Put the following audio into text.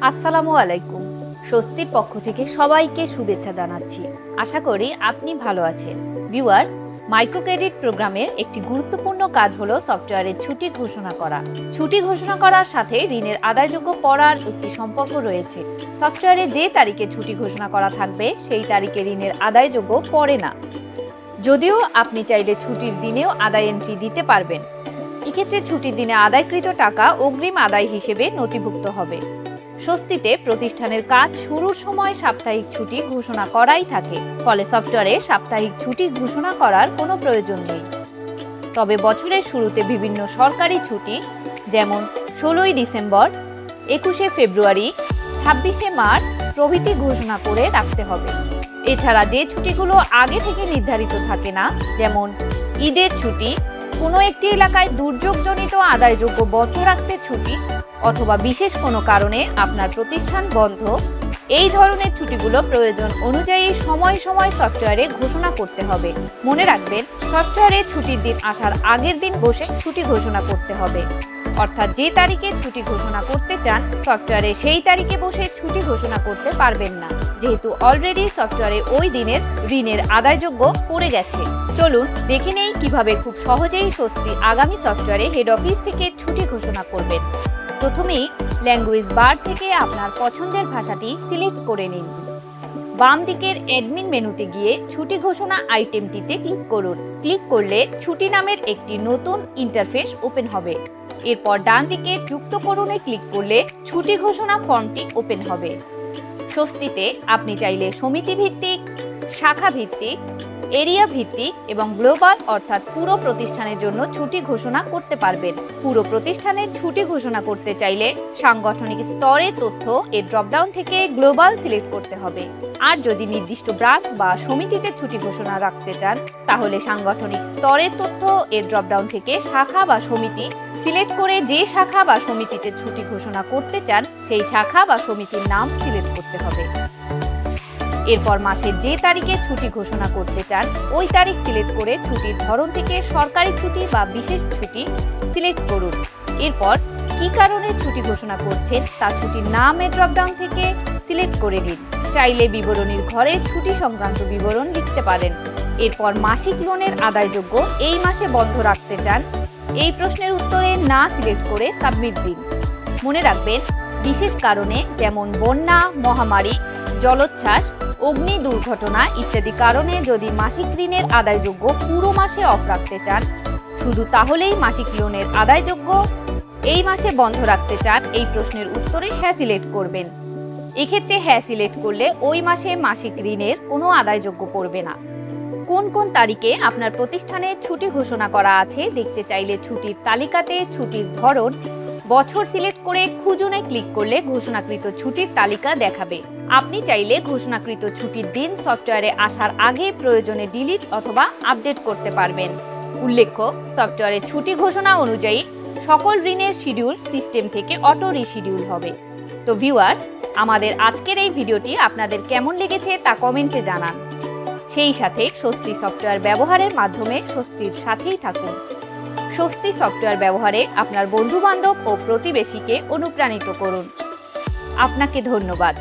আসসালামু আলাইকুম। স্বস্তির পক্ষ থেকে সবাইকে শুভেচ্ছা জানাচ্ছি। আশা করি আপনি ভালো আছেন। ভিউয়ার মাইক্রো ক্রেডিট প্রোগ্রামের একটি গুরুত্বপূর্ণ কাজ হলো সফটওয়্যারের ছুটি ঘোষণা করা। ছুটি ঘোষণা করার সাথে ঋণের আদায়যোগ্য করার একটি সম্পর্ক রয়েছে। সফটওয়্যারে যে তারিখে ছুটি ঘোষণা করা থাকবে, সেই তারিখে ঋণের আদায়যোগ্য পড়ে না। যদিও আপনি চাইলে ছুটির দিনেও আদায় এন্ট্রি দিতে পারবেন। এক্ষেত্রে ছুটির দিনে আদায়কৃত টাকা অগ্রিম আদায় হিসেবে নথিভুক্ত হবে। স্বস্তিতে প্রতিষ্ঠানের কাজ শুরুর সময় সাপ্তাহিক ছুটি ঘোষণা করাই থাকে, ফলে সফটওয়্যারে সাপ্তাহিক ছুটি ঘোষণা করার কোনো প্রয়োজন নেই। তবে বছরের শুরুতে বিভিন্ন সরকারি ছুটি, যেমন ষোলোই ডিসেম্বর, একুশে ফেব্রুয়ারি, ছাব্বিশে মার্চ প্রভৃতি ঘোষণা করে রাখতে হবে। এছাড়া যে ছুটিগুলো আগে থেকে নির্ধারিত থাকে না, যেমন ঈদের ছুটি কোনো একটি এলাকায় দুর্যোগজনিত আদায়যোগ্য বছর রাখতে ছুটি অথবা বিশেষ কোনো কারণে আপনার প্রতিষ্ঠান বন্ধ, এই ধরনের ছুটিগুলো প্রয়োজন অনুযায়ী সময় সময় সফটওয়্যারে ঘোষণা করতে হবে। মনে রাখবেন, সফটওয়্যারে ছুটির দিন আসার আগের দিন বসে ছুটি ঘোষণা করতে হবে। অর্থাৎ যে তারিখে ছুটি ঘোষণা করতে চান, সফটওয়্যারে সেই তারিখে বসে ছুটি ঘোষণা করতে পারবেন না। যেহেতু অলরেডি সফটওয়্যারে ওই দিনের ঋণের আদায়যোগ্য পড়ে গেছে। চলুন দেখে নেই কীভাবে খুব সহজেই স্বস্তি আগামী সফটওয়্যারে হেড অফিস থেকে ছুটি ঘোষণা করবেন। প্রথমেই ল্যাঙ্গুয়েজ বার থেকে আপনার পছন্দের ভাষাটি সিলেক্ট করে নিন। বাম দিকের অ্যাডমিন মেনুতে গিয়ে ছুটি ঘোষণা আইটেমটিতে ক্লিক করুন। ক্লিক করলে ছুটি নামের একটি নতুন ইন্টারফেস ওপেন হবে। এরপর ডান দিকে যুক্ত করুনে ক্লিক করলে ছুটি ঘোষণা ফর্মটি ওপেন হবে। স্বস্তিতে আপনি চাইলে সমিতি ভিত্তিক শাখা ভিত্তিক এরিয়া ভিত্তিক এবং গ্লোবাল অর্থাৎ পুরো প্রতিষ্ঠানের জন্য ছুটি ঘোষণা করতে পারবেন। পুরো প্রতিষ্ঠানের ছুটি ঘোষণা করতে চাইলে সাংগঠনিক স্তরে তথ্য এর ড্রপডাউন থেকে গ্লোবাল সিলেক্ট করতে হবে। আর যদি নির্দিষ্ট ব্রাঞ্চ বা সমিতিতে ছুটি ঘোষণা রাখতে চান, তাহলে সাংগঠনিক স্তরের তথ্য এর ড্রপডাউন থেকে শাখা বা সমিতি সিলেক্ট করে যে শাখা বা সমিতিতে ছুটি ঘোষণা করতে চান, সেই শাখা বা সমিতির নাম সিলেক্ট করতে হবে। এরপর মাসের যে তারিখে ছুটি ঘোষণা করতে চান, ওই তারিখ সিলেক্ট করে ছুটির ধরন থেকে সরকারি ছুটি বা বিশেষ ছুটি সিলেক্ট করুন। এরপর কি কারণে ছুটি ঘোষণা করছেন তা ছুটির নামের ড্রপডাউন থেকে সিলেক্ট করে নিন চাইলে বিবরণীর ঘরে ছুটি সংক্রান্ত বিবরণ লিখতে পারেন। এরপর মাসিক লোনের আদায়যোগ্য এই মাসে বন্ধ রাখতে চান। এই প্রশ্নের উত্তরে না সিলেক্ট করে সাবমিট দিন। মনে রাখবেন, বিশেষ কারণে যেমন বন্যা, মহামারী, জলোচ্ছ্বাস অগ্নি দুর্ঘটনা ইত্যাদি কারণে যদি মাসিক ঋণের আদায়যোগ্য পুরো মাসে অফ রাখতে চান, শুধু তাহলেই মাসিক লোনের আদায়যোগ্য। এই মাসে বন্ধ রাখতে চান, এই প্রশ্নের উত্তরে হ্যাঁ সিলেক্ট করবেন। এক্ষেত্রে হ্যাঁ সিলেক্ট করলে ওই মাসে মাসিক ঋণের কোনো আদায়যোগ্য পড়বে না। কোন কোন তারিখে আপনার প্রতিষ্ঠানে ছুটি ঘোষণা করা আছে, দেখতে চাইলে ছুটির তালিকাতে, ছুটির ধরন বছর সিলেক্ট করে খুঁজুনে ক্লিক করলে ঘোষণাকৃত ছুটির তালিকা দেখাবে। আপনি চাইলে ঘোষণাকৃত ছুটির দিন সফটওয়্যারে আসার আগে প্রয়োজনে ডিলিট অথবা আপডেট করতে পারবেন। উল্লেখ্য, সফটওয়্যারে ছুটি ঘোষণা অনুযায়ী সকল ঋণের শিডিউল সিস্টেম থেকে অটো রিশিডিউল হবে। তো ভিউয়ার আমাদের আজকের এই ভিডিওটি আপনাদের কেমন লেগেছে তা কমেন্টে জানান। সেই সাথে স্বস্তি সফটওয়্যার ব্যবহারের মাধ্যমে স্বস্তির সাথেই থাকুন। স্বস্তি সফটওয়্যার ব্যবহারে আপনার বন্ধু বান্ধব ও প্রতিবেশীকে অনুপ্রাণিত করুন। আপনাকে ধন্যবাদ।